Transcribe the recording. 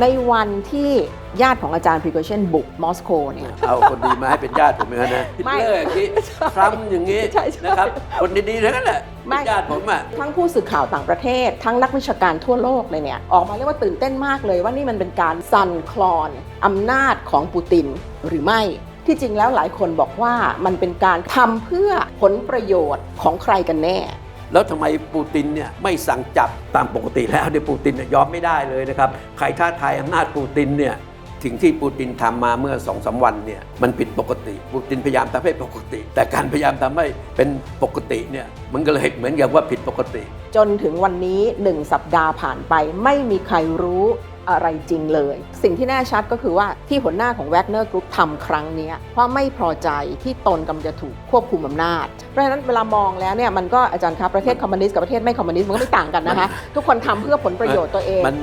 ในวันที่ญาติของอาจารย์พริโกเชนบุกมอสโกเนี่ย เอาคนดีมาให้เป็นญาติผมเหมือนกันนะฮิตไม่เลอร์อย่างนี้ทรัมป์อย่างนี้ใช่ใช่นะครับ คนดีๆทั้งนั้นแหละไม่ เป็นญาติผมอะ ทั้งผู้สื่อข่าวต่างประเทศ ทั้งนักวิชาการทั่วโลกเลยเนี่ย ออกมาเรียกว่าตื่นเต้นมากเลยว่านี่มันเป็นการสั่นคลอนอำนาจของปูตินหรือไม่ ที่จริงแล้วหลายคนบอกว่ามันเป็นการทำเพื่อผลประโยชน์ของใครกันแน่ แล้วทำไมปูตินเนี่ยไม่สั่งจับตามปกติแล้วเนี่ยปูตินยอมไม่ได้เลยนะครับใครท้าทายอำนาจปูตินเนี่ยสิ่งที่ปูตินทำมาเมื่อสองสาวันเนี่ยมันผิดปกติ ปูตินพยายามทำให้ปกติ แต่การพยายามทำให้เป็นปกติเนี่ยมันก็เลยเหมือนกับว่าผิดปกติ จนถึงวันนี้หนึ่งสัปดาห์ผ่านไปไม่มีใครรู้ อะไรจริงเลย สิ่งที่แน่ชัดก็คือว่าที่หัวหน้าของแวกเนอร์กรุ๊ปทำครั้งนี้เพราะไม่พอใจที่ตนกำลังจะถูกควบคุมอำนาจ เพราะฉะนั้นเวลามองแล้วเนี่ยมันก็อาจารย์ครับประเทศคอมมิวนิสต์กับประเทศไม่คอมมิวนิสต์มันก็ไม่ต่างกันนะคะ ทุกคนทำเพื่อผลประโยชน์ตัวเองมัน